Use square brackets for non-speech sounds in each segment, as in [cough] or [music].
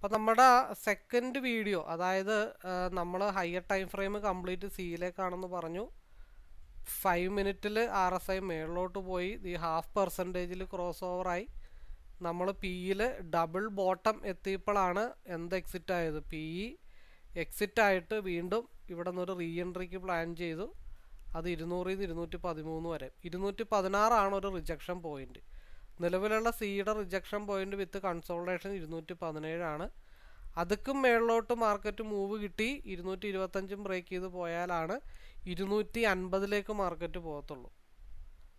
അപ്പോൾ നമ്മുടെ second video അതായത് നമ്മൾ ഹയർ ടൈം ഫ്രെയിം കംപ്ലീറ്റ് സിയിലേക്കാണെന്ന് പറഞ്ഞു. ഫൈവ് മിനിറ്റിൽ ആർ എസ് ഐ മേളിലോട്ട് പോയി. ഈ ഹാഫ് പെർസെന്റേജിൽ ക്രോസ് ഓവറായി നമ്മൾ പിയിൽ ഡബിൾ ബോട്ടം എത്തിയപ്പോഴാണ് എന്ത് എക്സിറ്റ് ആയത്. പി ഇ എക്സിറ്റ് ആയിട്ട് വീണ്ടും ഇവിടെ നിന്നൊരു റീ എൻട്രിക്ക് പ്ലാൻ ചെയ്തു. അത് ഇരുന്നൂറിൽ നിന്ന് ഇരുന്നൂറ്റി പതിമൂന്ന് വരെ. ഇരുന്നൂറ്റി പതിനാറാണ് ഒരു റിജക്ഷൻ പോയിന്റ് നിലവിലുള്ള സിയുടെ റിജക്ഷൻ പോയിന്റ് വിത്ത് കൺസോൾട്ടേഷൻ ഇരുന്നൂറ്റി പതിനേഴാണ് അതുക്കും മേളിലോട്ട് മാർക്കറ്റ് മൂവ് കിട്ടി. ഇരുന്നൂറ്റി ഇരുപത്തഞ്ചും ബ്രേക്ക് ചെയ്ത് പോയാലാണ് ഇരുന്നൂറ്റി അൻപതിലേക്ക് മാർക്കറ്റ് പോകത്തുള്ളൂ.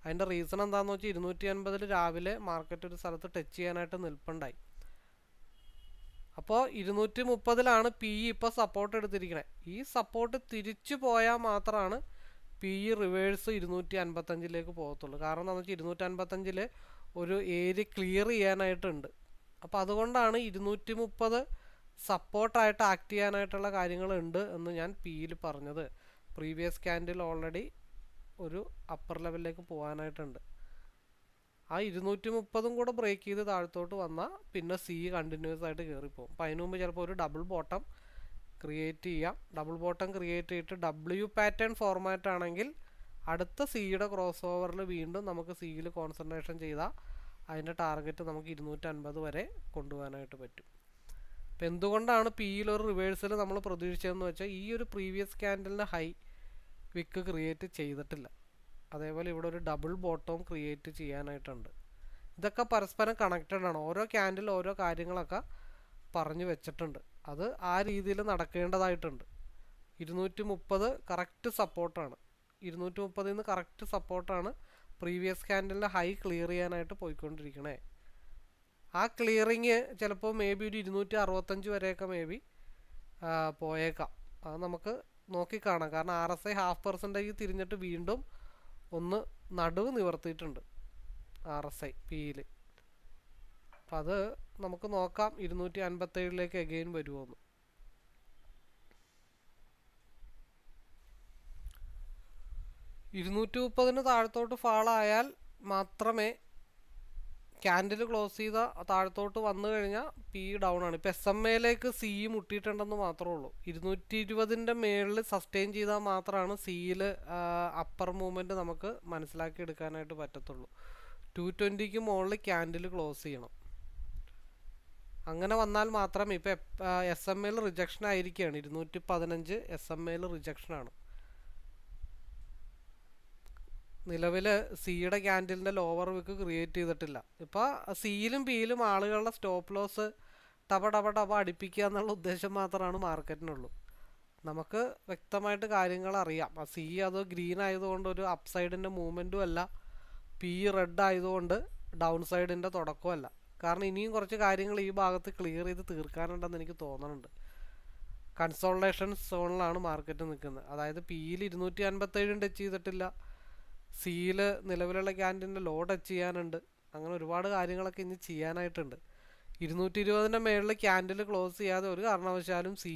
അതിന്റെ റീസൺ എന്താണെന്ന് വെച്ചാൽ ഇരുന്നൂറ്റി അൻപതിൽ രാവിലെ മാർക്കറ്റ് ഒരു സ്ഥലത്ത് ടച്ച് ചെയ്യാനായിട്ട് നിൽപ്പുണ്ടായി. അപ്പോൾ ഇരുന്നൂറ്റി മുപ്പതിലാണ് പി ഇ ഇപ്പോൾ സപ്പോർട്ട് എടുത്തിരിക്കണേ. ഈ സപ്പോർട്ട് തിരിച്ചു പോയാൽ മാത്രമാണ് പി ഇ റിവേഴ്സ് ഇരുന്നൂറ്റി അൻപത്തഞ്ചിലേക്ക് പോകത്തുള്ളൂ. കാരണം എന്താണെന്ന് വെച്ചാൽ ഇരുന്നൂറ്റി അൻപത്തഞ്ചിൽ ഒരു ഏരിയ ക്ലിയർ ചെയ്യാനായിട്ടുണ്ട്. അപ്പോൾ അതുകൊണ്ടാണ് ഇരുന്നൂറ്റി മുപ്പത് സപ്പോർട്ടായിട്ട് ആക്ട് ചെയ്യാനായിട്ടുള്ള കാര്യങ്ങളുണ്ട് എന്ന് ഞാൻ പിയിൽ പറഞ്ഞത്. പ്രീവിയസ് ക്യാൻഡിൽ ഓൾറെഡി ഒരു അപ്പർ ലെവലിലേക്ക് പോകാനായിട്ടുണ്ട്. ആ ഇരുന്നൂറ്റി മുപ്പതും കൂടെ ബ്രേക്ക് ചെയ്ത് താഴത്തോട്ട് വന്നാൽ പിന്നെ സി കണ്ടിന്യൂസ് ആയിട്ട് കയറിപ്പോകും അപ്പോൾ അതിനുമുമ്പ് ചിലപ്പോൾ ഒരു ഡബിൾ ബോട്ടം ക്രിയേറ്റ് ചെയ്യാം. ഡബിൾ ബോട്ടം ക്രിയേറ്റ് ചെയ്തിട്ട് ഡബ്ല്യു പാറ്റേൺ ഫോർമാറ്റ് ആണെങ്കിൽ അടുത്ത സിയുടെ ക്രോസ് ഓവറിൽ വീണ്ടും നമുക്ക് സിയിൽ കോൺസെൻട്രേഷൻ ചെയ്താൽ അതിന്റെ ടാർഗറ്റ് നമുക്ക് ഇരുന്നൂറ്റൻപത് വരെ കൊണ്ടുപോകാനായിട്ട് പറ്റും. അപ്പം എന്തുകൊണ്ടാണ് പിയിൽ ഒരു റിവേഴ്സൽ നമ്മൾ പ്രതീക്ഷിച്ചതെന്ന് വെച്ചാൽ ഈ ഒരു പ്രീവിയസ് ക്യാൻഡലിന് ഹൈ വിക്ക് ക്രിയേറ്റ് ചെയ്തിട്ടില്ല. അതേപോലെ ഇവിടെ ഒരു ഡബിൾ ബോട്ടവും ക്രിയേറ്റ് ചെയ്യാനായിട്ടുണ്ട്. ഇതൊക്കെ പരസ്പരം കണക്റ്റഡ് ആണ്. ഓരോ ക്യാൻഡിൽ ഓരോ കാര്യങ്ങളൊക്കെ പറഞ്ഞു വെച്ചിട്ടുണ്ട്. അത് ആ രീതിയിൽ നടക്കേണ്ടതായിട്ടുണ്ട്. ഇരുന്നൂറ്റി മുപ്പത് കറക്റ്റ് സപ്പോർട്ടാണ് ഇരുന്നൂറ്റി മുപ്പതിൽ നിന്ന് കറക്റ്റ് സപ്പോർട്ടാണ് പ്രീവിയസ് ക്യാൻഡലിന്റെ ഹൈ ക്ലിയർ ചെയ്യാനായിട്ട് പോയിക്കൊണ്ടിരിക്കണേ. ആ ക്ലിയറിങ് ചിലപ്പോൾ മേ ബി ഒരു ഇരുന്നൂറ്റി അറുപത്തഞ്ച് വരെയൊക്കെ മേ ബി പോയേക്കാം. അത് നമുക്ക് നോക്കിക്കാണാം. കാരണം R S I half percentage തിരിഞ്ഞിട്ട് വീണ്ടും ഒന്ന് നടുവ് നിവർത്തിയിട്ടുണ്ട് ആർ എസ് ഐ പിയിൽ അപ്പം അത് നമുക്ക് നോക്കാം ഇരുന്നൂറ്റി അൻപത്തേഴിലേക്ക് എഗെയിൻ വരുമോന്ന് ഇരുന്നൂറ്റി മുപ്പതിന് താഴത്തോട്ട് ഫാളായാൽ മാത്രമേ ക്യാൻഡിൽ ക്ലോസ് ചെയ്ത താഴത്തോട്ട് വന്നു കഴിഞ്ഞാൽ പി ഡൗൺ ആണ്. ഇപ്പോൾ എസ് എം എയിലേക്ക് സി മുട്ടിയിട്ടുണ്ടെന്ന് മാത്രമേ ഉള്ളൂ. ഇരുന്നൂറ്റി ഇരുപതിന്റെ മേളിൽ സസ്റ്റെയിൻ ചെയ്താൽ മാത്രമാണ് സിയിൽ അപ്പർ മൂവ്മെന്റ് നമുക്ക് മനസ്സിലാക്കി എടുക്കാനായിട്ട് പറ്റത്തുള്ളൂ. ടു ട്വന്റിക്ക് മുകളിൽ ക്യാൻഡിൽ ക്ലോസ് ചെയ്യണം. അങ്ങനെ വന്നാൽ മാത്രം ഇപ്പോൾ എസ് എം എയിൽ റിജക്ഷൻ ആയിരിക്കുകയാണ്. ഇരുന്നൂറ്റി പതിനഞ്ച് എസ് എം എയിൽ റിജക്ഷനാണ് നിലവിൽ സിയുടെ ക്യാൻഡിലിന്റെ ലോവർ വിക്ക് ക്രിയേറ്റ് ചെയ്തിട്ടില്ല. ഇപ്പോൾ സിയിലും ബിയിലും ആളുകളുടെ സ്റ്റോപ്പ് ലോസ് ടപ ടപ ടപ അടിപ്പിക്കുക എന്നുള്ള ഉദ്ദേശം മാത്രമാണ് മാർക്കറ്റിനുള്ളൂ നമുക്ക് വ്യക്തമായിട്ട് കാര്യങ്ങൾ അറിയാം. ആ സി അത് ഗ്രീൻ ആയതുകൊണ്ട് ഒരു അപ്സൈഡിന്റെ മൂവ്മെന്റും അല്ല. പി റെഡ് ആയതുകൊണ്ട് ഡൗൺ സൈഡിന്റെ തുടക്കമല്ല കാരണം ഇനിയും കുറച്ച് കാര്യങ്ങൾ ഈ ഭാഗത്ത് ക്ലിയർ ചെയ്ത് തീർക്കാനുണ്ടെന്ന് എനിക്ക് തോന്നുന്നുണ്ട് കൺസോൾട്ടേഷൻ സോണിലാണ് മാർക്കറ്റ് നിൽക്കുന്നത്. അതായത് പിയിൽ ഇരുന്നൂറ്റി അൻപത്തേഴും ടച്ച് ചെയ്തിട്ടില്ല. സിയിൽ നിലവിലുള്ള ക്യാന്റീന്റെ ലോഡ് ചെയ്യാനുണ്ട്. അങ്ങനെ ഒരുപാട് കാര്യങ്ങളൊക്കെ ഇനി ചെയ്യാനായിട്ടുണ്ട്. ഇരുന്നൂറ്റി ഇരുപതിന്റെ മേളിൽ ക്യാൻഡിൽ ക്ലോസ് ചെയ്യാതെ ഒരു കാരണവശാലും സി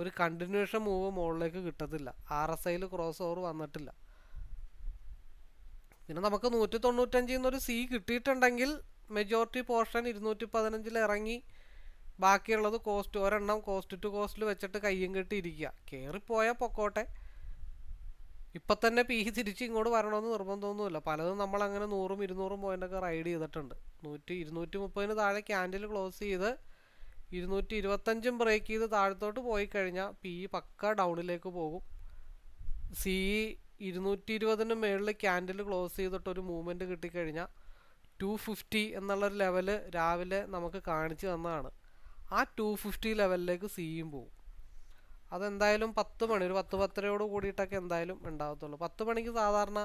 ഒരു കണ്ടിന്യൂഷൻ മൂവ് മുകളിലേക്ക് കിട്ടത്തില്ല. ആർ എസ് ഐയിൽ ക്രോസ് ഓവർ വന്നിട്ടില്ല. പിന്നെ നമുക്ക് നൂറ്റി തൊണ്ണൂറ്റഞ്ചിൽ നിന്നൊരു സി കിട്ടിയിട്ടുണ്ടെങ്കിൽ മെജോറിറ്റി പോർഷൻ ഇരുന്നൂറ്റി പതിനഞ്ചിൽ ഇറങ്ങി ബാക്കിയുള്ളത് കോസ്റ്റ് ഒരെണ്ണം കോസ്റ്റ് ടു കോസ്റ്റിൽ വെച്ചിട്ട് കയ്യും കെട്ടിയിരിക്കുക കയറിപ്പോയാൽ പൊക്കോട്ടെ. ഇപ്പം തന്നെ പി തിരിച്ച് ഇങ്ങോട്ട് വരണമെന്ന് നിർബന്ധമൊന്നുമില്ല. പലതും നമ്മൾ അങ്ങനെ നൂറും ഇരുന്നൂറും പോയിന്റൊക്കെ റൈഡ് ചെയ്തിട്ടുണ്ട്. നൂറ്റി ഇരുന്നൂറ്റി മുപ്പതിന് താഴെ ക്യാൻഡിൽ ക്ലോസ് ചെയ്ത് ഇരുന്നൂറ്റി ഇരുപത്തഞ്ചും ബ്രേക്ക് ചെയ്ത് താഴത്തോട്ട് പോയി കഴിഞ്ഞാൽ പി ഇ പക്ക ഡൗണിലേക്ക് പോകും. സി ഇ ഇരുന്നൂറ്റി ഇരുപതിന് മുകളിൽ ക്യാൻഡിൽ ക്ലോസ് ചെയ്തിട്ട് ഒരു മൂവ്മെന്റ് കിട്ടിക്കഴിഞ്ഞാൽ ടു ഫിഫ്റ്റി എന്നുള്ളൊരു ലെവൽ രാവിലെ നമുക്ക് കാണിച്ചു തന്നതാണ്. ആ ടു ഫിഫ്റ്റി ലെവലിലേക്ക് സിയും പോകും. അതെന്തായാലും പത്ത് മണി ഒരു പത്ത് പത്തരയോട് കൂടിയിട്ടൊക്കെ എന്തായാലും ഉണ്ടാകത്തുള്ളൂ. പത്ത് മണിക്ക് സാധാരണ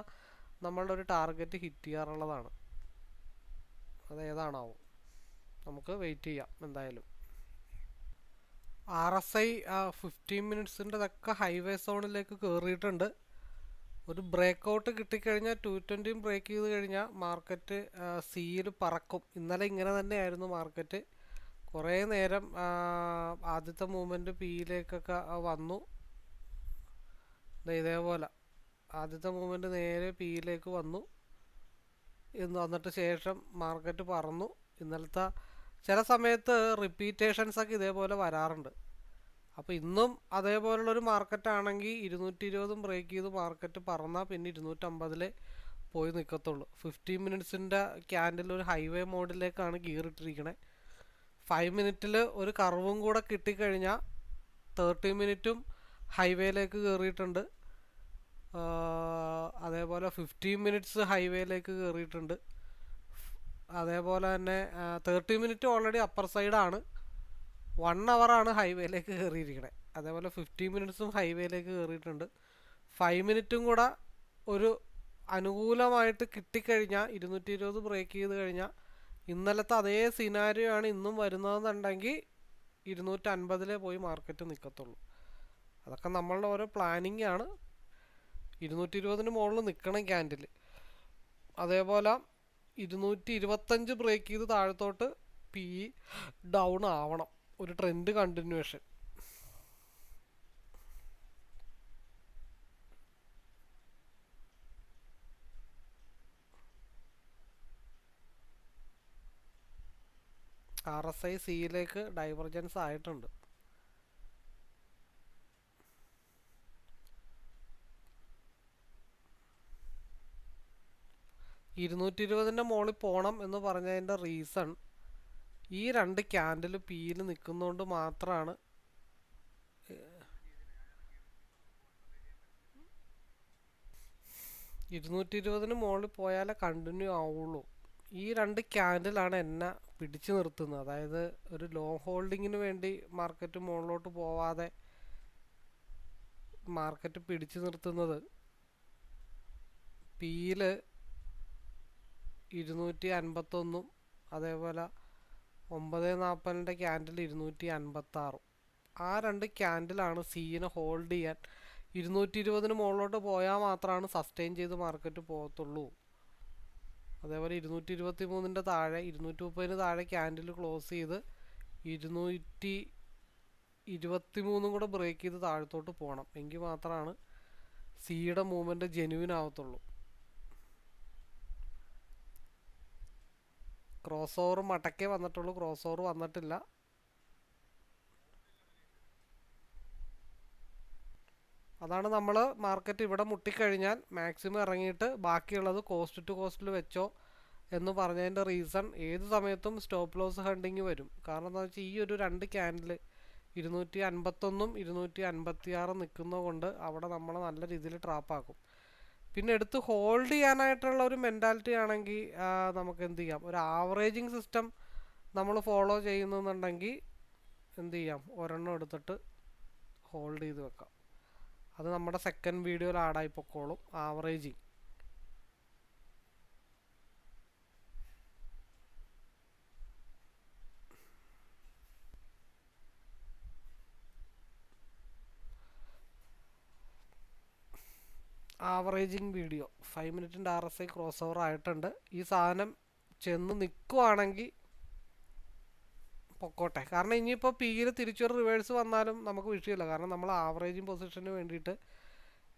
നമ്മളുടെ ഒരു ടാർഗറ്റ് ഹിറ്റ് ചെയ്യാറുള്ളതാണ്. അത് ഏതാണാവും നമുക്ക് വെയിറ്റ് ചെയ്യാം എന്തായാലും. ആർ എസ് ഐ ഫിഫ്റ്റീൻ മിനിറ്റ്സിന്റെതൊക്കെ ഹൈവേ സോണിലേക്ക് കയറിയിട്ടുണ്ട് ഒരു ബ്രേക്ക് ഔട്ട് കിട്ടിക്കഴിഞ്ഞാൽ ടു ട്വന്റിയും ബ്രേക്ക് ചെയ്ത് കഴിഞ്ഞാൽ മാർക്കറ്റ് സിയിൽ പറക്കും. ഇന്നലെ ഇങ്ങനെ തന്നെയായിരുന്നു മാർക്കറ്റ് കുറേ നേരം ആദ്യത്തെ മൂവ്മെന്റ് പിയിലേക്കൊക്കെ വന്നു. ഇതേപോലെ. ആദ്യത്തെ മൂവ്മെന്റ് നേരെ പിയിലേക്ക് വന്നു. എന്ന് വന്നിട്ട് ശേഷം മാർക്കറ്റ് പറന്നു. ഇന്നലത്തെ ചില സമയത്ത് റിപ്പീറ്റേഷൻസ് ഒക്കെ ഇതേപോലെ വരാറുണ്ട്. അപ്പോൾ ഇന്നും അതേപോലുള്ളൊരു മാർക്കറ്റാണെങ്കിൽ ഇരുന്നൂറ്റി ഇരുപതും ബ്രേക്ക് ചെയ്ത് മാർക്കറ്റ് പറന്നാൽ പിന്നെ ഇരുന്നൂറ്റമ്പതിൽ പോയി നിൽക്കത്തുള്ളൂ ഫിഫ്റ്റീൻ മിനിറ്റ്സിന്റെ ക്യാൻഡിൽ ഒരു ഹൈവേ മോഡിലേക്കാണ് ഗിയറിട്ടിരിക്കണേ ഫൈവ് മിനിറ്റിൽ ഒരു കർവും കൂടെ കിട്ടിക്കഴിഞ്ഞാൽ തേർട്ടി മിനിറ്റും ഹൈവേയിലേക്ക് കയറിയിട്ടുണ്ട് അതേപോലെ ഫിഫ്റ്റീൻ മിനിറ്റ്സ് ഹൈവേയിലേക്ക് കയറിയിട്ടുണ്ട് അതേപോലെ തന്നെ തേർട്ടി മിനിറ്റ് ഓൾറെഡി അപ്പർ സൈഡാണ് വൺ അവറാണ് ഹൈവേയിലേക്ക് കയറിയിരിക്കണേ അതേപോലെ ഫിഫ്റ്റീൻ മിനിറ്റ്സും ഹൈവേയിലേക്ക് കയറിയിട്ടുണ്ട് ഫൈവ് മിനിറ്റും കൂടെ ഒരു അനുകൂലമായിട്ട് കിട്ടിക്കഴിഞ്ഞാൽ ഇരുന്നൂറ്റി ഇരുപത് ബ്രേക്ക് ചെയ്ത് കഴിഞ്ഞാൽ ഇന്നലത്തെ അതേ സിനാരിയോ ആണ് ഇന്നും വരുന്നതെന്നുണ്ടെങ്കിൽ ഇരുന്നൂറ്റൻപതിലേ പോയി മാർക്കറ്റ് നിൽക്കത്തുള്ളൂ അതൊക്കെ നമ്മളുടെ ഓരോ പ്ലാനിങ് ആണ്. ഇരുന്നൂറ്റി ഇരുപതിന് മുകളിൽ നിൽക്കണം ക്യാൻഡിൽ അതേപോലെ ഇരുന്നൂറ്റി ഇരുപത്തഞ്ച് ബ്രേക്ക് ചെയ്ത് താഴത്തോട്ട് പി ഡൗൺ ആവണം. ഒരു trend continuation R S I സിയിലേക്ക് ഡൈവർജൻസ് ആയിട്ടുണ്ട്. ഇരുന്നൂറ്റി ഇരുപതിന്റെ മുകളിൽ പോകണം എന്ന് പറഞ്ഞതിന്റെ റീസൺ ഈ രണ്ട് ക്യാൻഡിൽ പിയിൽ നിൽക്കുന്നതുകൊണ്ട് മാത്രമാണ് ഇരുന്നൂറ്റി ഇരുപതിന് മുകളിൽ പോയാലേ കണ്ടിന്യൂ ആവുള്ളൂ. ഈ രണ്ട് ക്യാൻഡിലാണ് എന്നെ പിടിച്ചു നിർത്തുന്നത് അതായത് ഒരു ലോങ് ഹോൾഡിങ്ങിന് വേണ്ടി മാർക്കറ്റ് മുകളിലോട്ട് പോവാതെ മാർക്കറ്റ് പിടിച്ചു നിർത്തുന്നത് പിയിൽ ഇരുന്നൂറ്റി അൻപത്തൊന്നും അതേപോലെ ഒമ്പത് നാൽപ്പതിന്റെ ക്യാൻഡിൽ ഇരുന്നൂറ്റി അൻപത്താറും ആ രണ്ട് ക്യാൻഡിലാണ് സീനെ ഹോൾഡ് ചെയ്യാൻ ഇരുന്നൂറ്റി ഇരുപതിന് മുകളിലോട്ട് പോയാൽ മാത്രമാണ് സസ്റ്റെയിൻ ചെയ്ത് മാർക്കറ്റ് പോകത്തുള്ളൂ. അതേപോലെ ഇരുന്നൂറ്റി ഇരുപത്തി മൂന്നിന്റെ താഴെ ഇരുന്നൂറ്റി മുപ്പതിന് താഴെ ക്യാൻഡിൽ ക്ലോസ് ചെയ്ത് ഇരുന്നൂറ്റി ഇരുപത്തി മൂന്നും കൂടെ ബ്രേക്ക് ചെയ്ത് താഴത്തോട്ട് പോകണം. എങ്കിൽ മാത്രമാണ് സിയുടെ മൂവ്മെന്റ് ജെനുവിൻ ആവത്തുള്ളൂ. ക്രോസ് ഓവർ മടക്കേ വന്നിട്ടുള്ളൂ. ക്രോസ് ഓവർ വന്നിട്ടില്ല. അതാണ് നമ്മൾ മാർക്കറ്റ് ഇവിടെ മുട്ടിക്കഴിഞ്ഞാൽ മാക്സിമം ഇറങ്ങിയിട്ട് ബാക്കിയുള്ളത് കോസ്റ്റ് ടു കോസ്റ്റിൽ വെച്ചോ എന്ന് പറഞ്ഞതിന്റെ റീസൺ ഏത് സമയത്തും സ്റ്റോപ്പ് ലോസ് ഹണ്ടിങ് വരും. കാരണം എന്താ വെച്ചാൽ ഈ ഒരു രണ്ട് ക്യാൻഡിൽ ഇരുന്നൂറ്റി അൻപത്തൊന്നും ഇരുന്നൂറ്റി അൻപത്തി ആറ് നിൽക്കുന്നത് കൊണ്ട് അവിടെ നമ്മൾ നല്ല രീതിയിൽ ട്രാപ്പാക്കും പിന്നെ എടുത്ത് ഹോൾഡ് ചെയ്യാനായിട്ടുള്ള ഒരു മെന്റാലിറ്റി ആണെങ്കിൽ നമുക്ക് എന്ത് ചെയ്യാം? ഒരു ആവറേജിങ് സിസ്റ്റം നമ്മൾ ഫോളോ ചെയ്യുന്നുണ്ടെങ്കിൽ എന്ത് ചെയ്യാം? ഒരെണ്ണം എടുത്തിട്ട് ഹോൾഡ് ചെയ്ത് വെക്കാം. അത് നമ്മുടെ സെക്കൻഡ് വീഡിയോയിൽ ആഡായി പൊക്കോളും averaging averaging video five മിനിറ്റിന്റെ R S I cross over ആയിട്ടുണ്ട്. ഈ സാധനം ചെന്ന് നിൽക്കുവാണെങ്കിൽ പൊക്കോട്ടെ. കാരണം ഇനിയിപ്പോൾ പിയിൽ തിരിച്ചൊരു റിവേഴ്സ് വന്നാലും നമുക്ക് വിഷയമില്ല. കാരണം നമ്മൾ ആവറേജിങ് പൊസിഷന് വേണ്ടിയിട്ട്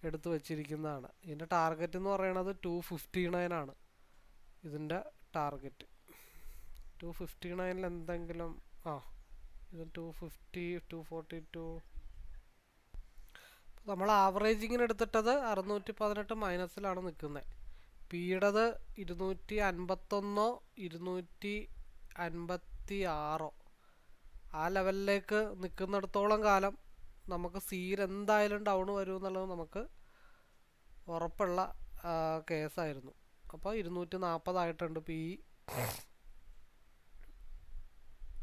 എടുത്തു വച്ചിരിക്കുന്നതാണ്. ഇതിന്റെ ടാർഗറ്റ് എന്ന് പറയുന്നത് ടു ഫിഫ്റ്റി നയനാണ് ഇതിന്റെ ടാർഗറ്റ് ടു ഫിഫ്റ്റി നയനിൽ എന്തെങ്കിലും ആ ഇത് two fifty two forty two നമ്മൾ ആവറേജിങ്ങിന് എടുത്തിട്ടത് അറുന്നൂറ്റി പതിനെട്ട് മൈനസിലാണ് നിൽക്കുന്നത് പിയുടേത് ഇരുന്നൂറ്റി അൻപത്തൊന്നോ ഇരുന്നൂറ്റി അൻപത്തി ആറോ ആ ലെവലിലേക്ക് നിൽക്കുന്നിടത്തോളം കാലം നമുക്ക് സീൽ എന്തായാലും ഡൗൺ വരും എന്നുള്ളത് നമുക്ക് ഉറപ്പുള്ള കേസായിരുന്നു. അപ്പോൾ ഇരുന്നൂറ്റി നാൽപ്പതായിട്ടുണ്ട് പി.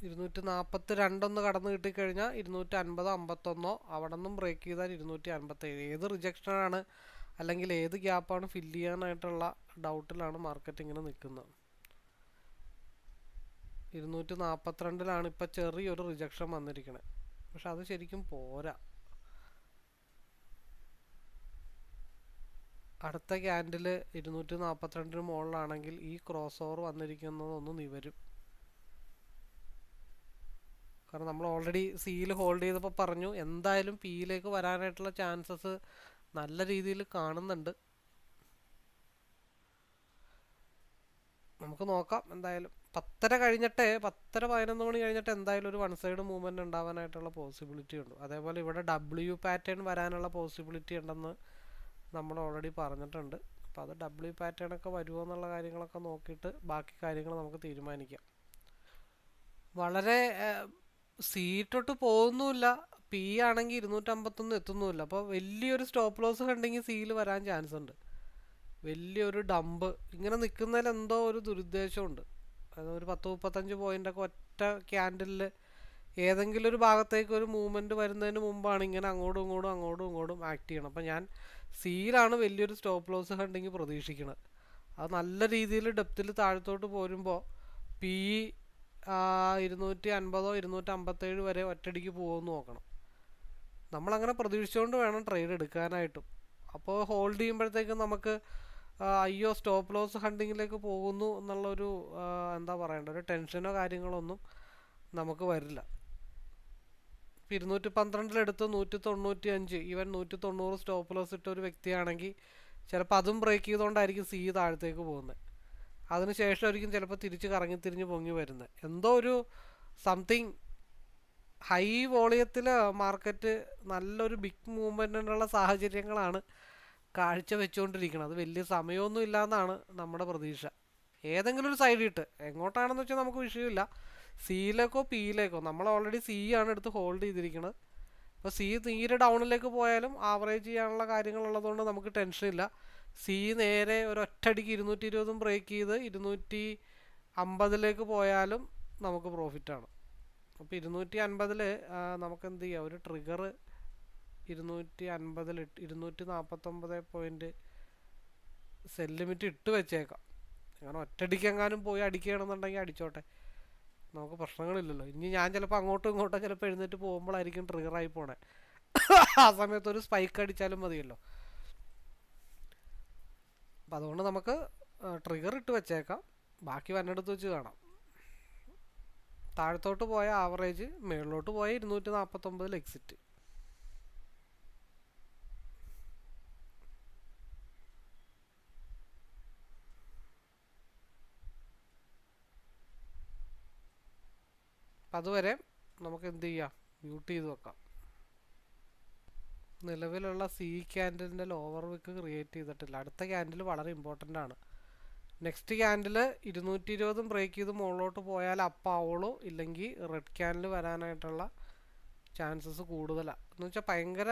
ഇരുന്നൂറ്റി നാൽപ്പത്തി രണ്ടൊന്ന് കടന്നു കിട്ടിക്കഴിഞ്ഞാൽ ഇരുന്നൂറ്റി അൻപത് അമ്പത്തൊന്നോ അവിടെ നിന്നും ബ്രേക്ക് ചെയ്താൽ ഇരുന്നൂറ്റി അൻപത്തേഴ് ഏത് റിജക്ഷനാണ് അല്ലെങ്കിൽ ഏത് ഗ്യാപ്പാണ് ഫില്ല് ചെയ്യാനായിട്ടുള്ള ഡൗട്ടിലാണ് മാർക്കറ്റിങ്ങിന് നിൽക്കുന്നത്. ഇരുന്നൂറ്റി നാൽപ്പത്തിരണ്ടിലാണ് ഇപ്പം ചെറിയൊരു റിജക്ഷൻ വന്നിരിക്കുന്നത് പക്ഷെ അത് ശരിക്കും പോരാ. അടുത്ത ക്യാൻഡിൽ ഇരുന്നൂറ്റി നാൽപ്പത്തിരണ്ടിന് മുകളിലാണെങ്കിൽ ഈ ക്രോസ് ഓവർ വന്നിരിക്കുന്നതൊന്ന് നിവരും. കാരണം നമ്മൾ ഓൾറെഡി സിയിൽ ഹോൾഡ് ചെയ്തപ്പോൾ പറഞ്ഞു എന്തായാലും പിയിലേക്ക് വരാനായിട്ടുള്ള ചാൻസസ് നല്ല രീതിയിൽ കാണുന്നുണ്ട്. നമുക്ക് നോക്കാം എന്തായാലും. പത്തര കഴിഞ്ഞിട്ട് പത്തര പതിനൊന്ന് മണി കഴിഞ്ഞിട്ട് എന്തായാലും ഒരു വൺ സൈഡ് മൂവ്മെന്റ് ഉണ്ടാവാനായിട്ടുള്ള പോസിബിലിറ്റി ഉണ്ട്. അതേപോലെ ഇവിടെ ഡബ്ല്യു പാറ്റേൺ വരാനുള്ള പോസിബിലിറ്റി ഉണ്ടെന്ന് നമ്മൾ ഓൾറെഡി പറഞ്ഞിട്ടുണ്ട്. അപ്പോൾ അത് ഡബ്ല്യു പാറ്റേൺ ഒക്കെ വരുമോ എന്നുള്ള കാര്യങ്ങളൊക്കെ നോക്കിയിട്ട് ബാക്കി കാര്യങ്ങൾ നമുക്ക് തീരുമാനിക്കാം. വളരെ സീറ്റൊട്ട് പോകുന്നുമില്ല. പി ആണെങ്കിൽ ഇരുന്നൂറ്റമ്പത്തൊന്നും എത്തുന്നുമില്ല. അപ്പോൾ വലിയൊരു സ്റ്റോപ്പ് ലോസ് കണ്ടെങ്കിൽ സീൽ വരാൻ ചാൻസ് ഉണ്ട്. വലിയൊരു ഡമ്പ് ഇങ്ങനെ നിൽക്കുന്നതിൽ എന്തോ ഒരു ദുരുദ്ദേശമുണ്ട്. അത് ഒരു പത്ത് മുപ്പത്തഞ്ച് പോയിന്റൊക്കെ ഒറ്റ ക്യാൻഡിലിൽ ഏതെങ്കിലും ഒരു ഭാഗത്തേക്ക് ഒരു മൂവ്മെന്റ് വരുന്നതിന് മുമ്പാണ് ഇങ്ങനെ അങ്ങോട്ടും ഇങ്ങോട്ടും അങ്ങോട്ടും ഇങ്ങോട്ടും ആക്ട് ചെയ്യണം. അപ്പോൾ ഞാൻ സീലാണ് വലിയൊരു സ്റ്റോപ്പ് ലോസ് കണ്ടെങ്കിൽ പ്രതീക്ഷിക്കുന്നത് അത് നല്ല രീതിയിൽ ഡെപ്തിൽ താഴത്തോട്ട് പോരുമ്പോൾ പി ഇരുന്നൂറ്റി അൻപതോ ഇരുന്നൂറ്റി അമ്പത്തേഴ് വരെ ഒറ്റടിക്ക് പോകുമെന്ന് നോക്കണം. നമ്മളങ്ങനെ പ്രതീക്ഷിച്ചുകൊണ്ട് വേണം ട്രേഡ് എടുക്കാനായിട്ടും. അപ്പോൾ ഹോൾഡ് ചെയ്യുമ്പോഴത്തേക്കും നമുക്ക് അയ്യോ സ്റ്റോപ്പ് ലോസ് ഹണ്ടിങ്ങിലേക്ക് പോകുന്നു എന്നുള്ളൊരു എന്താ പറയേണ്ട ഒരു ടെൻഷനോ കാര്യങ്ങളോ ഒന്നും നമുക്ക് വരില്ല. ഇരുന്നൂറ്റി പന്ത്രണ്ടിലെടുത്ത് നൂറ്റി തൊണ്ണൂറ്റി അഞ്ച് ഈവൻ നൂറ്റി തൊണ്ണൂറ് സ്റ്റോപ്പ് ലോസ് ഇട്ട ഒരു വ്യക്തിയാണെങ്കിൽ ചിലപ്പോൾ അതും ബ്രേക്ക് ചെയ്തുകൊണ്ടായിരിക്കും സി താഴത്തേക്ക് പോകുന്നത് അതിനുശേഷം ആയിരിക്കും ചിലപ്പോൾ തിരിച്ച് കറങ്ങി തിരിഞ്ഞ് പൊങ്ങി വരുന്നത് എന്തോ ഒരു സംതിങ് ഹൈ വോളിയത്തിൽ മാർക്കറ്റ് നല്ലൊരു ബിഗ് മൂവ്മെന്റിനുള്ള സാഹചര്യങ്ങളാണ് കാഴ്ച വെച്ചുകൊണ്ടിരിക്കണം അത് വലിയ സമയമൊന്നും ഇല്ലയെന്നാണ് നമ്മുടെ പ്രതീക്ഷ. ഏതെങ്കിലും ഒരു സൈഡ് ഇട്ട്. എങ്ങോട്ടാണെന്ന് വെച്ചാൽ നമുക്ക് വിഷയമില്ല. സിയിലേക്കോ പിയിലേക്കോ നമ്മൾ ഓൾറെഡി സി ആണ് എടുത്ത് ഹോൾഡ് ചെയ്തിരിക്കുന്നത് അപ്പോൾ സി തീരെ ഡൗണിലേക്ക് പോയാലും ആവറേജ് ചെയ്യാനുള്ള കാര്യങ്ങളുള്ളതുകൊണ്ട് നമുക്ക് ടെൻഷനില്ല സി നേരെ ഒരു ഒറ്റടിക്ക് ഇരുന്നൂറ്റി ഇരുപതും ബ്രേക്ക് ചെയ്ത് ഇരുന്നൂറ്റി അമ്പതിലേക്ക് പോയാലും നമുക്ക് പ്രോഫിറ്റാണ് അപ്പോൾ ഇരുന്നൂറ്റി അൻപതിൽ നമുക്ക് എന്ത് ചെയ്യാം? ഒരു ട്രിഗർ ഇരുന്നൂറ്റി അൻപതിൽ ഇട്ട് ഇരുന്നൂറ്റി നാൽപ്പത്തൊമ്പത് പോയിന്റ് സെൽ ലിമിറ്റ് ഇട്ട് വെച്ചേക്കാം. അങ്ങനെ ഒറ്റടിക്കെങ്ങാനും പോയി അടിക്കുകയാണെന്നുണ്ടെങ്കിൽ അടിച്ചോട്ടെ. നമുക്ക് പ്രശ്നങ്ങളില്ലല്ലോ. ഇനി ഞാൻ ചിലപ്പോൾ അങ്ങോട്ടും ഇങ്ങോട്ടും ചിലപ്പോൾ എഴുന്നേറ്റ് പോകുമ്പോഴായിരിക്കും ട്രിഗറായി പോണേ. ആ സമയത്ത് ഒരു സ്പൈക്ക് അടിച്ചാലും മതിയല്ലോ. അപ്പം അതുകൊണ്ട് നമുക്ക് ട്രിഗർ ഇട്ട് വെച്ചേക്കാം. ബാക്കി വന്നെടുത്ത് വെച്ച് കാണാം. താഴത്തോട്ട് പോയ ആവറേജ് മേളിലോട്ട് പോയ ഇരുന്നൂറ്റി നാൽപ്പത്തൊമ്പതിൽ എക്സിറ്റ് അതുവരെ നമുക്ക് എന്ത് ചെയ്യാം? മ്യൂട്ട് ചെയ്ത് വെക്കാം. നിലവിലുള്ള സി ക്യാൻഡിലിന്റെ ലോവർ വിക്ക് ക്രിയേറ്റ് ചെയ്തിട്ടില്ല. അടുത്ത ക്യാൻഡിൽ വളരെ ഇമ്പോർട്ടന്റ് ആണ്. നെക്സ്റ്റ് ക്യാൻഡിൽ ഇരുന്നൂറ്റി ഇരുപതും ബ്രേക്ക് ചെയ്ത് മുകളിലോട്ട് പോയാൽ അപ്പാവുള്ളൂ ഇല്ലെങ്കിൽ റെഡ് ക്യാൻഡിൽ വരാനായിട്ടുള്ള ചാൻസസ് കൂടുതലാണ് എന്ന് വെച്ചാൽ ഭയങ്കര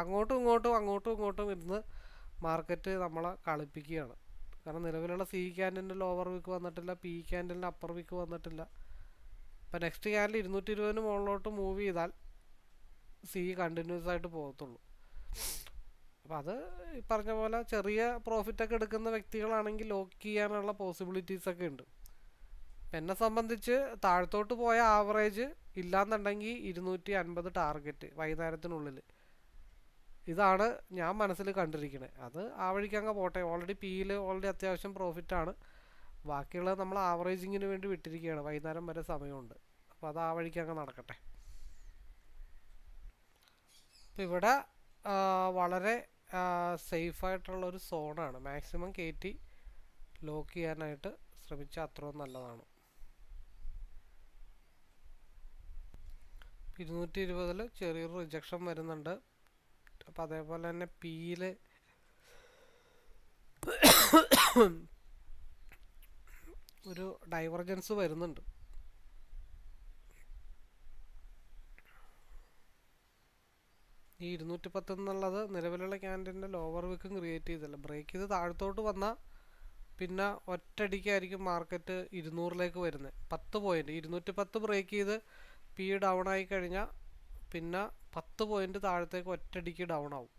അങ്ങോട്ടും ഇങ്ങോട്ടും അങ്ങോട്ടും ഇങ്ങോട്ടും ഇരുന്ന് മാർക്കറ്റ് നമ്മളെ കളിപ്പിക്കുകയാണ്. കാരണം നിലവിലുള്ള സി ക്യാൻഡിന്റെ ലോവർ വിക്ക് വന്നിട്ടില്ല പി ക്യാൻഡിന്റെ അപ്പർ വിക്ക് വന്നിട്ടില്ല. ഇപ്പം നെക്സ്റ്റ് ക്യാൻഡിൽ ഇരുന്നൂറ്റി ഇരുപതിന് മുകളിലോട്ട് മൂവ് ചെയ്താൽ സി കണ്ടിന്യൂസ് ആയിട്ട് പോകത്തുള്ളൂ. അപ്പം അത് ഈ പറഞ്ഞ പോലെ ചെറിയ പ്രോഫിറ്റൊക്കെ എടുക്കുന്ന വ്യക്തികളാണെങ്കിൽ ലോക്ക് ചെയ്യാനുള്ള പോസിബിലിറ്റീസ് ഒക്കെ ഉണ്ട്. എന്നെ സംബന്ധിച്ച് താഴത്തോട്ട് പോയ ആവറേജ് ഇല്ലാന്നുണ്ടെങ്കിൽ ഇരുന്നൂറ്റി അൻപത് ടാർഗറ്റ് വൈകുന്നേരത്തിനുള്ളിൽ. ഇതാണ് ഞാൻ മനസ്സിൽ കണ്ടിരിക്കുന്നത് അത് ആ വഴിക്ക് അങ്ങ് പോട്ടെ. ഓൾറെഡി പിയിൽ ഓൾറെഡി അത്യാവശ്യം പ്രോഫിറ്റാണ് ബാക്കിയുള്ളത് നമ്മൾ ആവറേജിങ്ങിന് വേണ്ടി വിട്ടിരിക്കുകയാണ്. വൈകുന്നേരം വരെ സമയമുണ്ട്. അപ്പോൾ അത് ആ വഴിക്ക് അങ്ങ് നടക്കട്ടെ. അപ്പോൾ ഇവിടെ വളരെ സേഫായിട്ടുള്ളൊരു സോണാണ്. മാക്സിമം കയറ്റി ലോക്ക് ചെയ്യാനായിട്ട് ശ്രമിച്ചാൽ അത്രയും നല്ലതാണ്. ഇരുന്നൂറ്റി ഇരുപതിൽ ചെറിയൊരു റിജക്ഷൻ വരുന്നുണ്ട്. അപ്പോൾ അതേപോലെ തന്നെ പിയിൽ ഒരു ഡൈവർജൻസ് വരുന്നുണ്ട്. ഈ ഇരുന്നൂറ്റി പത്ത് എന്നുള്ളത് നിലവിലുള്ള ക്യാൻഡിന്റെ ലോവർ വിക്കും ക്രിയേറ്റ് ചെയ്തില്ല ബ്രേക്ക് ചെയ്ത് താഴത്തോട്ട് വന്നാൽ പിന്നെ ഒറ്റടിക്കായിരിക്കും മാർക്കറ്റ് ഇരുന്നൂറിലേക്ക് വരുന്നത് പത്ത് പോയിന്റ് ഇരുന്നൂറ്റി പത്ത് ബ്രേക്ക് ചെയ്ത് പി ഡൗൺ ആയി കഴിഞ്ഞാൽ പിന്നെ പത്ത് പോയിന്റ് താഴത്തേക്ക് ഒറ്റടിക്ക് ഡൗൺ ആവും.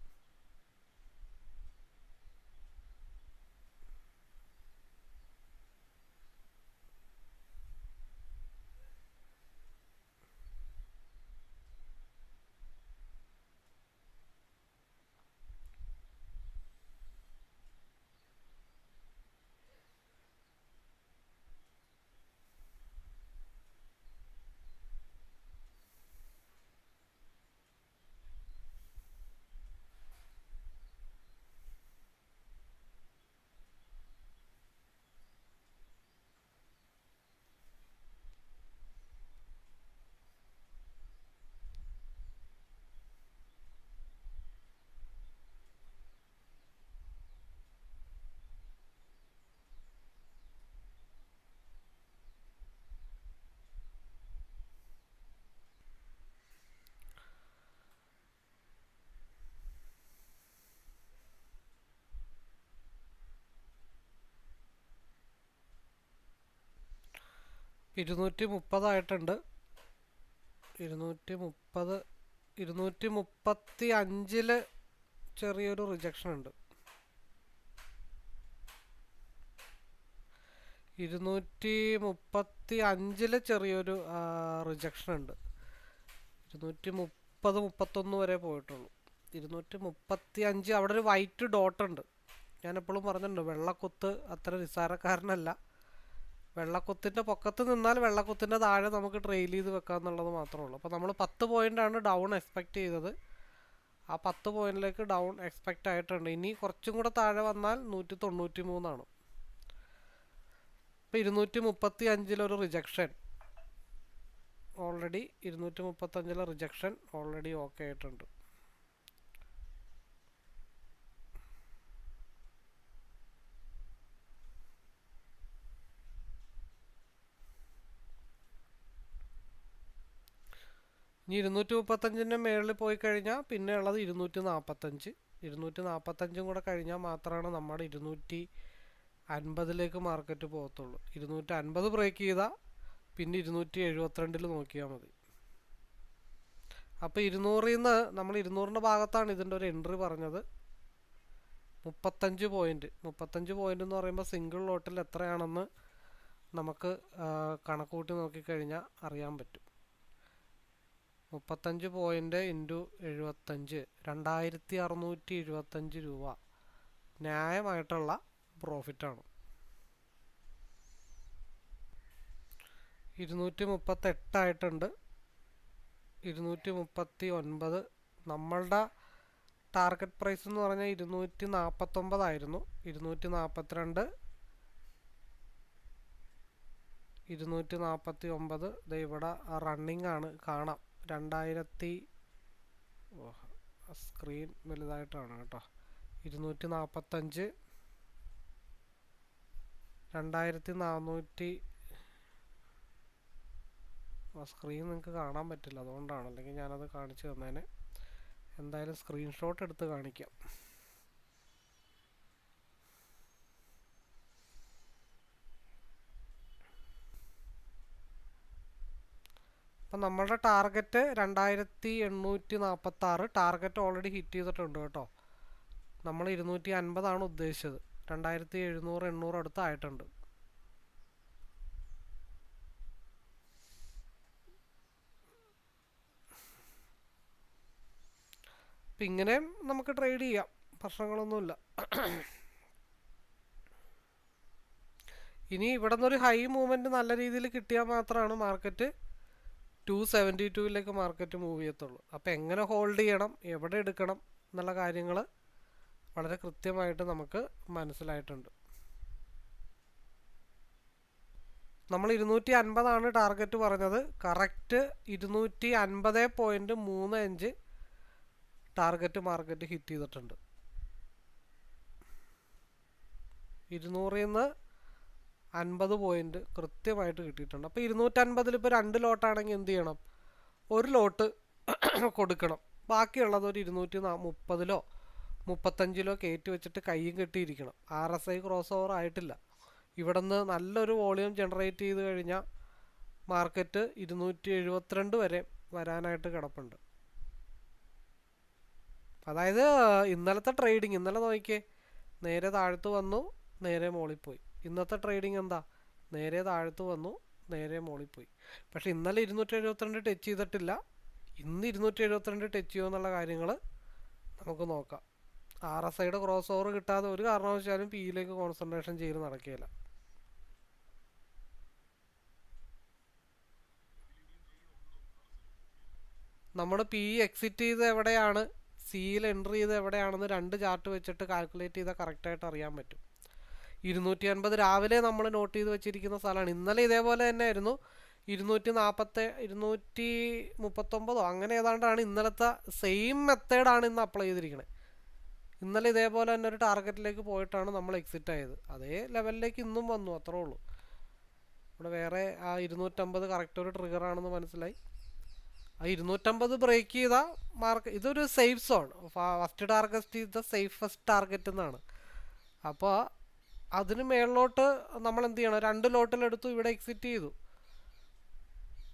ഇരുന്നൂറ്റി മുപ്പതായിട്ടുണ്ട് ഇരുന്നൂറ്റി മുപ്പത് ഇരുന്നൂറ്റി മുപ്പത്തി അഞ്ചിൽ ചെറിയൊരു റിജക്ഷൻ ഉണ്ട്. ഇരുന്നൂറ്റി മുപ്പത്തി അഞ്ചിൽ ചെറിയൊരു റിജക്ഷൻ ഉണ്ട്. ഇരുന്നൂറ്റി മുപ്പത് മുപ്പത്തൊന്ന് വരെ പോയിട്ടുള്ളൂ. ഇരുന്നൂറ്റി മുപ്പത്തി അഞ്ച് അവിടെ ഒരു വൈറ്റ് ഡോട്ട് ഉണ്ട്. ഞാൻ എപ്പോഴും പറഞ്ഞിട്ടുണ്ട് വെള്ളക്കുത്ത് അത്ര നിസ്സാരക്കാരനല്ല. വെള്ളക്കുത്തിന്റെ പൊക്കത്ത് നിന്നാൽ വെള്ളക്കുത്തിന്റെ താഴെ നമുക്ക് ട്രെയിൽ ചെയ്ത് വെക്കാം എന്നുള്ളത് മാത്രമേ ഉള്ളൂ അപ്പോൾ നമ്മൾ പത്ത് പോയിന്റാണ് ഡൗൺ എക്സ്പെക്റ്റ് ചെയ്തത്. ആ പത്ത് പോയിന്റിലേക്ക് ഡൗൺ എക്സ്പെക്റ്റ് ആയിട്ടുണ്ട്. ഇനി കുറച്ചും കൂടെ താഴെ വന്നാൽ നൂറ്റി തൊണ്ണൂറ്റി മൂന്നാണ് ഇപ്പോൾ ഇരുന്നൂറ്റി മുപ്പത്തി അഞ്ചിലൊരു റിജക്ഷൻ ഓൾറെഡി ഇരുന്നൂറ്റി മുപ്പത്തഞ്ചിലെ റിജക്ഷൻ ഓൾറെഡി ഓക്കെ ആയിട്ടുണ്ട്. ഇനി ഇരുന്നൂറ്റി മുപ്പത്തഞ്ചിന്റെ മേളിൽ പോയി കഴിഞ്ഞാൽ പിന്നെ ഉള്ളത് ഇരുന്നൂറ്റി നാൽപ്പത്തഞ്ച് ഇരുന്നൂറ്റി നാൽപ്പത്തഞ്ചും കൂടെ കഴിഞ്ഞാൽ മാത്രമാണ് നമ്മുടെ ഇരുന്നൂറ്റി അൻപതിലേക്ക് മാർക്കറ്റ് പോകത്തുള്ളൂ. ഇരുന്നൂറ്റി അൻപത് ബ്രേക്ക് ചെയ്താൽ പിന്നെ ഇരുന്നൂറ്റി എഴുപത്തിരണ്ടിൽ നോക്കിയാൽ മതി. അപ്പോൾ ഇരുന്നൂറിൽ നിന്ന് നമ്മൾ ഇരുന്നൂറിന്റെ ഭാഗത്താണ് ഇതിന്റെ ഒരു എൻട്രി പറഞ്ഞത്. മുപ്പത്തഞ്ച് പോയിന്റ് മുപ്പത്തഞ്ച് പോയിന്റ് എന്ന് പറയുമ്പോൾ സിംഗിൾ ലോട്ടിൽ എത്രയാണെന്ന് നമുക്ക് കണക്കൂട്ടി നോക്കിക്കഴിഞ്ഞാൽ അറിയാൻ പറ്റും. മുപ്പത്തഞ്ച് പോയിന്റ് ഇന്റു എഴുപത്തഞ്ച് രണ്ടായിരത്തി അറുന്നൂറ്റി എഴുപത്തഞ്ച് രൂപ. ന്യായമായിട്ടുള്ള പ്രോഫിറ്റാണ്. ഇരുന്നൂറ്റി മുപ്പത്തെട്ടായിട്ടുണ്ട് ഇരുന്നൂറ്റി മുപ്പത്തി ഒൻപത് നമ്മളുടെ ടാർഗറ്റ് പ്രൈസ് എന്ന് പറഞ്ഞാൽ ഇരുന്നൂറ്റി നാൽപ്പത്തൊമ്പതായിരുന്നു ഇരുന്നൂറ്റി നാൽപ്പത്തിരണ്ട് ഇരുന്നൂറ്റി നാൽപ്പത്തി ഒമ്പത് ഇവിടെ റണ്ണിങ് ആണ് കാണാം. രണ്ടായിരത്തി സ്ക്രീൻ വലുതായിട്ടാണ് കേട്ടോ. ഇരുന്നൂറ്റി നാൽപ്പത്തഞ്ച് രണ്ടായിരത്തി നാനൂറ്റി സ്ക്രീൻ നിങ്ങൾക്ക് കാണാൻ പറ്റില്ല. അതുകൊണ്ടാണ്. അല്ലെങ്കിൽ ഞാനത് കാണിച്ചു തന്നേനെ. എന്തായാലും സ്ക്രീൻഷോട്ട് എടുത്ത് കാണിക്കാം. അപ്പം നമ്മളുടെ ടാർഗറ്റ് രണ്ടായിരത്തി എണ്ണൂറ്റി നാൽപ്പത്തി ആറ് ടാർഗറ്റ് ഓൾറെഡി ഹിറ്റ് ചെയ്തിട്ടുണ്ട് കേട്ടോ. നമ്മൾ ഇരുന്നൂറ്റി അൻപതാണ് ഉദ്ദേശിച്ചത്. രണ്ടായിരത്തി എഴുന്നൂറ് എണ്ണൂറ് അടുത്തായിട്ടുണ്ട്. അപ്പം ഇങ്ങനെയും നമുക്ക് ട്രേഡ് ചെയ്യാം. പ്രശ്നങ്ങളൊന്നുമില്ല. ഇനി ഇവിടെ നിന്നൊരു ഹൈ മൂവ്മെന്റ് നല്ല രീതിയിൽ കിട്ടിയാൽ മാത്രമാണ് മാർക്കറ്റ് ടു സെവന്റി ടുവിലേക്ക് മാർക്കറ്റ് മൂവ് ചെയ്യത്തുള്ളൂ. അപ്പോൾ എങ്ങനെ ഹോൾഡ് ചെയ്യണം എവിടെ എടുക്കണം എന്നുള്ള കാര്യങ്ങൾ വളരെ കൃത്യമായിട്ട് നമുക്ക് മനസ്സിലായിട്ടുണ്ട്. നമ്മൾ ഇരുന്നൂറ്റി അൻപതാണ് ടാർഗറ്റ് പറഞ്ഞത്. കറക്റ്റ് ഇരുന്നൂറ്റി അൻപത് പോയിന്റ് മൂന്ന് അഞ്ച് ടാർഗറ്റ് മാർക്കറ്റ് ഹിറ്റ് ചെയ്തിട്ടുണ്ട്. ഇരുന്നൂറിൽ നിന്ന് അൻപത് പോയിന്റ് കൃത്യമായിട്ട് കിട്ടിയിട്ടുണ്ട്. അപ്പോൾ ഇരുന്നൂറ്റൻപതിൽ ഇപ്പോൾ രണ്ട് ലോട്ടാണെങ്കിൽ എന്ത് ചെയ്യണം? ഒരു ലോട്ട് [coughs] കൊടുക്കണം. ബാക്കിയുള്ളത് ഒരു ഇരുന്നൂറ്റി മുപ്പതിലോ മുപ്പത്തഞ്ചിലോ കയറ്റി വെച്ചിട്ട് കൈയും കെട്ടിയിരിക്കണം. R S I cross over ആയിട്ടില്ല. ഇവിടെ നിന്ന് നല്ലൊരു വോളിയം ജനറേറ്റ് ചെയ്ത് കഴിഞ്ഞാൽ മാർക്കറ്റ് ഇരുന്നൂറ്റി എഴുപത്തിരണ്ട് വരെ വരാനായിട്ട് കിടപ്പുണ്ട്. അതായത് ഇന്നലത്തെ ട്രേഡിങ് ഇന്നലെ നോക്കിയേ നേരെ താഴത്ത് വന്നു നേരെ മോളിൽ പോയി. ഇന്നത്തെ ട്രേഡിംഗ് എന്താ? നേരെ താഴത്ത് വന്നു നേരെ മോളിൽ പോയി. പക്ഷെ ഇന്നലെ ഇരുന്നൂറ്റി എഴുപത്തിരണ്ട് ടച്ച് ചെയ്തിട്ടില്ല. ഇന്ന് ഇരുന്നൂറ്റി എഴുപത്തിരണ്ട് ടച്ച് ചെയ്യുമോ എന്നുള്ള കാര്യങ്ങൾ നമുക്ക് നോക്കാം. ആർ എസ് ഐയുടെ ക്രോസ് ഓവർ കിട്ടാതെ ഒരു കാരണവശാലും പിയിലേക്ക് കോൺസെൻട്രേഷൻ ചെയ്ത് നടക്കുകയില്ല. നമ്മൾ പി എക്സിറ്റ് ചെയ്ത് എവിടെയാണ്? സിയിൽ എൻട്രി ചെയ്ത് എവിടെയാണെന്ന് രണ്ട് ചാർട്ട് വെച്ചിട്ട് കാൽക്കുലേറ്റ് ചെയ്താൽ കറക്റ്റായിട്ട് അറിയാൻ പറ്റും. ഇരുന്നൂറ്റി അൻപത് രാവിലെ നമ്മൾ നോട്ട് ചെയ്ത് വെച്ചിരിക്കുന്ന സ്ഥലമാണ്. ഇന്നലെ ഇതേപോലെ തന്നെ ആയിരുന്നു ഇരുന്നൂറ്റി നാൽപ്പത്തി ഇരുന്നൂറ്റി മുപ്പത്തൊമ്പതോ അങ്ങനെ ഏതാണ്ടാണ് ഇന്നലത്തെ സെയിം മെത്തേഡാണ് ഇന്ന് അപ്ലൈ ചെയ്തിരിക്കുന്നത് ഇന്നലെ ഇതേപോലെ തന്നെ ഒരു ടാർഗറ്റിലേക്ക് പോയിട്ടാണ് നമ്മൾ എക്സിറ്റ് ആയത്. അതേ ലെവലിലേക്ക് ഇന്നും വന്നു അത്രേ ഉള്ളൂ. ഇവിടെ വേറെ ആ ഇരുന്നൂറ്റമ്പത് കറക്റ്റ് ഒരു ട്രിഗർ ആണെന്ന് മനസ്സിലായി. ആ ഇരുന്നൂറ്റമ്പത് ബ്രേക്ക് ചെയ്ത മാർക്ക് ഇതൊരു safe zone first target is the safest target എന്നാണ്. അപ്പോൾ അതിന് മേളിലോട്ട് നമ്മൾ എന്ത് ചെയ്യണം? രണ്ട് ലോട്ടിലെടുത്തു ഇവിടെ എക്സിറ്റ് ചെയ്തു.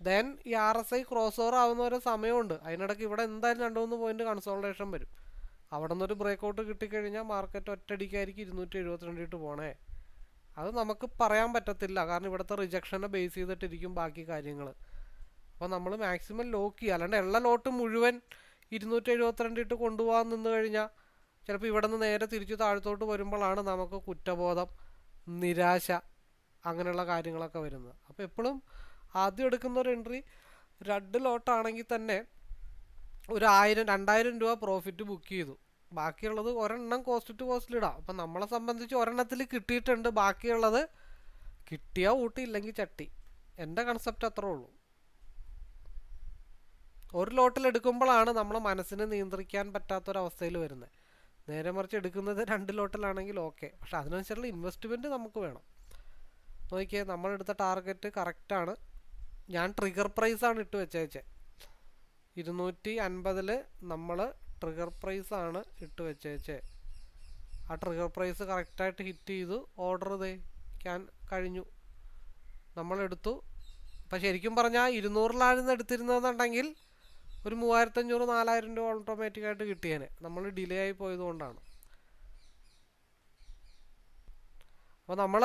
ദെൻ ഈ R S I cross over ആവുന്ന ഒരു സമയമുണ്ട്. അതിനിടയ്ക്ക് ഇവിടെ എന്തായാലും രണ്ട് മൂന്ന് പോയിന്റ് കൺസോൾട്ടേഷൻ വരും. അവിടെ നിന്നൊരു ബ്രേക്ക് ഔട്ട് കിട്ടിക്കഴിഞ്ഞാൽ മാർക്കറ്റ് ഒറ്റടിക്കായിരിക്കും ഇരുന്നൂറ്റി എഴുപത്തിരണ്ടിട്ട് പോണേ. അത് നമുക്ക് പറയാൻ പറ്റത്തില്ല. കാരണം ഇവിടുത്തെ റിജക്ഷനെ ബേസ് ചെയ്തിട്ടിരിക്കും ബാക്കി കാര്യങ്ങൾ അപ്പോൾ നമ്മൾ മാക്സിമം ലോക്ക് ചെയ്യുക അല്ലാണ്ട് ഉള്ള ലോട്ട് മുഴുവൻ ഇരുന്നൂറ്റി എഴുപത്തിരണ്ടിട്ട് കൊണ്ടുപോകാൻ നിന്ന് കഴിഞ്ഞാൽ ചിലപ്പോൾ ഇവിടെ നിന്ന് നേരെ തിരിച്ചു താഴത്തോട്ട് വരുമ്പോഴാണ് നമുക്ക് കുറ്റബോധം നിരാശ അങ്ങനെയുള്ള കാര്യങ്ങളൊക്കെ വരുന്നത്. അപ്പോൾ എപ്പോഴും ആദ്യം എടുക്കുന്ന ഒരു എൻട്രി രണ്ട് ലോട്ടാണെങ്കിൽ തന്നെ ഒരു ആയിരം രണ്ടായിരം രൂപ പ്രോഫിറ്റ് ബുക്ക് ചെയ്തു. ബാക്കിയുള്ളത് ഒരെണ്ണം കോസ്റ്റ് ടു കോസ്റ്റിൽ ഇടാം. അപ്പം നമ്മളെ സംബന്ധിച്ച് ഒരെണ്ണത്തിൽ കിട്ടിയിട്ടുണ്ട്. ബാക്കിയുള്ളത് കിട്ടിയാൽ ഊട്ടി ഇല്ലെങ്കിൽ ചട്ടി. എന്റെ കൺസെപ്റ്റ് അത്രേ ഉള്ളൂ. ഒരു ലോട്ടിൽ എടുക്കുമ്പോഴാണ് നമ്മളെ മനസ്സിനെ നിയന്ത്രിക്കാൻ പറ്റാത്തൊരവസ്ഥയിൽ വരുന്നത്. നേരെ മറിച്ച് എടുക്കുന്നത് രണ്ട് ലോട്ടിലാണെങ്കിൽ ഓക്കെ പക്ഷെ അതിനനുസരിച്ചുള്ള ഇൻവെസ്റ്റ്മെന്റ് നമുക്ക് വേണം. നോക്കിയേ നമ്മളെടുത്ത ടാർഗറ്റ് കറക്റ്റാണ് ഞാൻ ട്രിഗർ പ്രൈസാണ് ഇട്ട് വെച്ചേച്ചേ. ഇരുന്നൂറ്റി അൻപതിൽ നമ്മൾ ട്രിഗർ പ്രൈസാണ് ഇട്ട് വെച്ചേച്ചേ. ആ ട്രിഗർ പ്രൈസ് കറക്റ്റായിട്ട് ഹിറ്റ് ചെയ്തു. ഓർഡർ ഇതേ ക്യാൻ കഴിഞ്ഞു. നമ്മളെടുത്തു. അപ്പം ശരിക്കും പറഞ്ഞാൽ ഇരുന്നൂറിലായിരുന്നു എടുത്തിരുന്നതെന്നുണ്ടെങ്കിൽ ഒരു മൂവായിരത്തഞ്ഞൂറ് നാലായിരം രൂപ ഓട്ടോമാറ്റിക്കായിട്ട് കിട്ടിയേനെ. നമ്മൾ ഡിലേ ആയി പോയതുകൊണ്ടാണ് അപ്പോൾ നമ്മൾ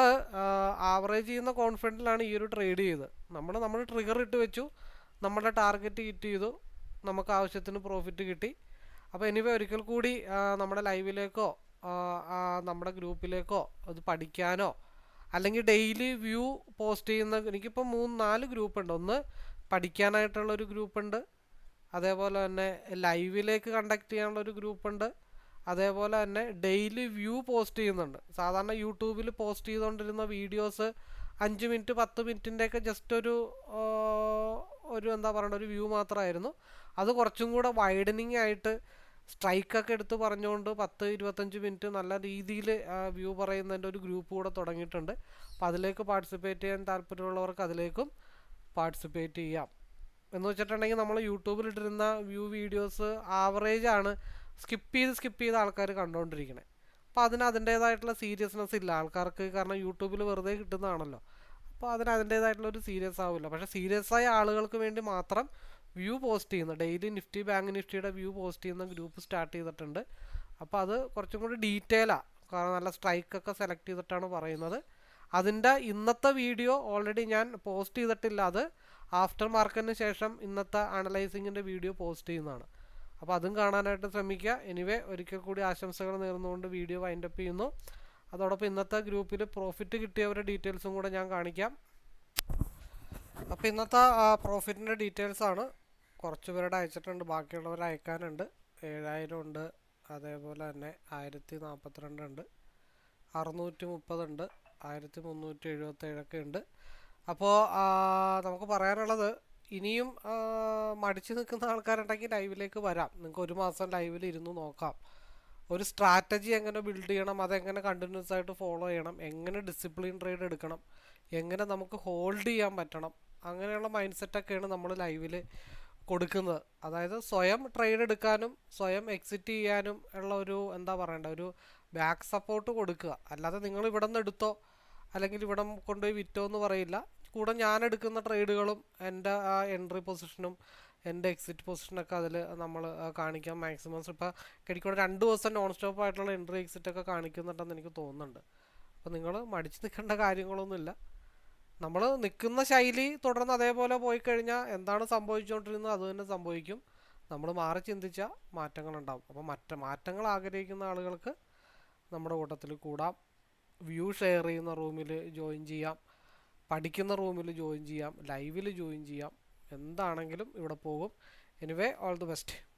ആവറേജ് ചെയ്യുന്ന കോൺഫിഡന്റിലാണ് ഈ ഒരു ട്രേഡ് ചെയ്ത് നമ്മൾ നമ്മൾ ട്രിഗർ ഇട്ട് വെച്ചു. നമ്മുടെ ടാർഗറ്റ് ഹിറ്റ് ചെയ്തു. നമുക്ക് ആവശ്യത്തിന് പ്രോഫിറ്റ് കിട്ടി. അപ്പോൾ എനിവേ ഒരിക്കൽ കൂടി നമ്മുടെ ലൈവിലേക്കോ നമ്മുടെ ഗ്രൂപ്പിലേക്കോ അത് പഠിക്കാനോ അല്ലെങ്കിൽ ഡെയിലി വ്യൂ പോസ്റ്റ് ചെയ്യുന്ന എനിക്കിപ്പോൾ മൂന്ന് നാല് ഗ്രൂപ്പ് ഉണ്ട്. ഒന്ന് പഠിക്കാനായിട്ടുള്ളൊരു ഗ്രൂപ്പ് ഉണ്ട്. അതേപോലെ തന്നെ ലൈവിലേക്ക് കണ്ടക്ട് ചെയ്യാനുള്ള ഒരു ഗ്രൂപ്പ് ഉണ്ട്. അതേപോലെ തന്നെ ഡെയിലി വ്യൂ പോസ്റ്റ് ചെയ്യുന്നുണ്ട്. സാധാരണ യൂട്യൂബിൽ പോസ്റ്റ് ചെയ്തുകൊണ്ടിരുന്ന വീഡിയോസ് അഞ്ച് മിനിറ്റ് പത്ത് മിനിറ്റിന്റെയൊക്കെ ജസ്റ്റ് ഒരു ഒരു എന്താ പറയുക ഒരു വ്യൂ മാത്രമായിരുന്നു. അത് കുറച്ചും കൂടെ വൈഡനിങ് ആയിട്ട് സ്ട്രൈക്കൊക്കെ എടുത്ത് പറഞ്ഞുകൊണ്ട് പത്ത് ഇരുപത്തഞ്ച് മിനിറ്റ് നല്ല രീതിയിൽ വ്യൂ പറയുന്നതിന്റെ ഒരു ഗ്രൂപ്പ് കൂടെ തുടങ്ങിയിട്ടുണ്ട്. അപ്പോൾ അതിലേക്ക് പാർട്ടിസിപ്പേറ്റ് ചെയ്യാൻ താല്പര്യമുള്ളവർക്ക് അതിലേക്കും പാർട്ടിസിപ്പേറ്റ് ചെയ്യാം. എന്ന് വെച്ചിട്ടുണ്ടെങ്കിൽ നമ്മൾ യൂട്യൂബിൽ ഇട്ടിരുന്ന വ്യൂ വീഡിയോസ് ആവറേജ് ആണ്. സ്കിപ്പ് ചെയ്ത് സ്കിപ്പ് ചെയ്ത് ആൾക്കാർ കണ്ടുകൊണ്ടിരിക്കണേ അപ്പോൾ അതിന് അതിന്റേതായിട്ടുള്ള സീരിയസ്നെസ് ഇല്ല. ആൾക്കാർക്ക് കാരണം യൂട്യൂബിൽ വെറുതെ കിട്ടുന്നതാണല്ലോ. അപ്പോൾ അതിന് അതിന്റേതായിട്ടുള്ള ഒരു സീരിയസ് ആവില്ല. പക്ഷേ സീരിയസ് ആയ ആളുകൾക്ക് വേണ്ടി മാത്രം വ്യൂ പോസ്റ്റ് ചെയ്യുന്ന ഡെയിലി നിഫ്റ്റി ബാങ്ക് നിഫ്റ്റിയുടെ വ്യൂ പോസ്റ്റ് ചെയ്യുന്ന ഗ്രൂപ്പ് സ്റ്റാർട്ട് ചെയ്തിട്ടുണ്ട്. അപ്പോൾ അത് കുറച്ചും കൂടി ഡീറ്റെയിലാണ് കാരണം നല്ല സ്ട്രൈക്കൊക്കെ സെലക്ട് ചെയ്തിട്ടാണ് പറയുന്നത്. അതിന്റെ ഇന്നത്തെ വീഡിയോ ഓൾറെഡി ഞാൻ പോസ്റ്റ് ചെയ്തിട്ടില്ല. അത് ആഫ്റ്റർ മാർക്കറ്റിന് ശേഷം ഇന്നത്തെ അനലൈസിങ്ങിന്റെ വീഡിയോ പോസ്റ്റ് ചെയ്യുന്നതാണ്. അപ്പോൾ അതും കാണാനായിട്ട് ശ്രമിക്കുക. എനിവേ ഒരിക്കൽ കൂടി ആശംസകൾ നേർന്നുകൊണ്ട് വീഡിയോ വൈൻഡപ്പ് ചെയ്യുന്നു. അതോടൊപ്പം ഇന്നത്തെ ഗ്രൂപ്പിൽ പ്രോഫിറ്റ് കിട്ടിയവരുടെ ഡീറ്റെയിൽസും കൂടെ ഞാൻ കാണിക്കാം. അപ്പോൾ ഇന്നത്തെ പ്രോഫിറ്റിന്റെ ഡീറ്റെയിൽസ് ആണ്. കുറച്ച് പേരുടെ അയച്ചിട്ടുണ്ട്. ബാക്കിയുള്ളവർ അയക്കാനുണ്ട്. ഏഴായിരം ഉണ്ട്. അതേപോലെ തന്നെ ആയിരത്തി നാൽപ്പത്തിരണ്ട് ഉണ്ട്. അറുന്നൂറ്റി മുപ്പതുണ്ട് ആയിരത്തി മുന്നൂറ്റി എഴുപത്തേഴൊക്കെ ഉണ്ട്. അപ്പോൾ നമുക്ക് പറയാനുള്ളത് ഇനിയും മടിച്ചു നിൽക്കുന്ന ആൾക്കാരുണ്ടെങ്കിൽ ലൈവിലേക്ക് വരാം. നിങ്ങൾക്ക് ഒരു മാസം ലൈവിൽ ഇരുന്ന് നോക്കാം. ഒരു സ്ട്രാറ്റജി എങ്ങനെ ബിൽഡ് ചെയ്യണം അതെങ്ങനെ കണ്ടിന്യൂസ് ആയിട്ട് ഫോളോ ചെയ്യണം എങ്ങനെ ഡിസിപ്ലിൻ ട്രേഡ് എടുക്കണം എങ്ങനെ നമുക്ക് ഹോൾഡ് ചെയ്യാൻ പറ്റണം അങ്ങനെയുള്ള മൈൻഡ് സെറ്റൊക്കെയാണ് നമ്മൾ ലൈവിൽ കൊടുക്കുന്നത്. അതായത് സ്വയം ട്രേഡ് എടുക്കാനും സ്വയം എക്സിറ്റ് ചെയ്യാനും ഉള്ള ഒരു എന്താ പറയണ്ട ഒരു ബാക്ക് സപ്പോർട്ട് കൊടുക്കുക. അല്ലാതെ നിങ്ങൾ ഇവിടെ നിന്ന് എടുത്തോ അല്ലെങ്കിൽ ഇവിടെ കൊണ്ടുപോയി വിറ്റോ എന്ന് പറയില്ല. കൂടെ ഞാൻ എടുക്കുന്ന ട്രേഡുകളും എന്റെ ആ എൻട്രി പൊസിഷനും എന്റെ എക്സിറ്റ് പൊസിഷനൊക്കെ അതിൽ നമ്മൾ കാണിക്കാം മാക്സിമം ഇപ്പോൾ കിടക്കൂടെ രണ്ട് ദിവസം നോൺ സ്റ്റോപ്പ് ആയിട്ടുള്ള എൻട്രി എക്സിറ്റ് ഒക്കെ കാണിക്കുന്നുണ്ടെന്ന് എനിക്ക് തോന്നുന്നുണ്ട്. അപ്പോൾ നിങ്ങൾ മടിച്ച് നിൽക്കേണ്ട കാര്യങ്ങളൊന്നുമില്ല. നമ്മൾ നിൽക്കുന്ന ശൈലി തുടർന്ന് അതേപോലെ പോയി കഴിഞ്ഞാൽ എന്താണ് സംഭവിച്ചുകൊണ്ടിരുന്നത്? അത് തന്നെ സംഭവിക്കും. നമ്മൾ മാറി ചിന്തിച്ചാൽ മാറ്റങ്ങളുണ്ടാവും. അപ്പോൾ മറ്റ മാറ്റങ്ങൾ ആഗ്രഹിക്കുന്ന ആളുകൾക്ക് നമ്മുടെ കൂട്ടത്തിൽ കൂടാം. വ്യൂ ഷെയർ ചെയ്യുന്ന റൂമിൽ ജോയിൻ ചെയ്യാം. പഠിക്കുന്ന റൂമിൽ ജോയിൻ ചെയ്യാം. ലൈവിൽ ജോയിൻ ചെയ്യാം. എന്താണെങ്കിലും ഇവിടെ പോകും. Anyway all the best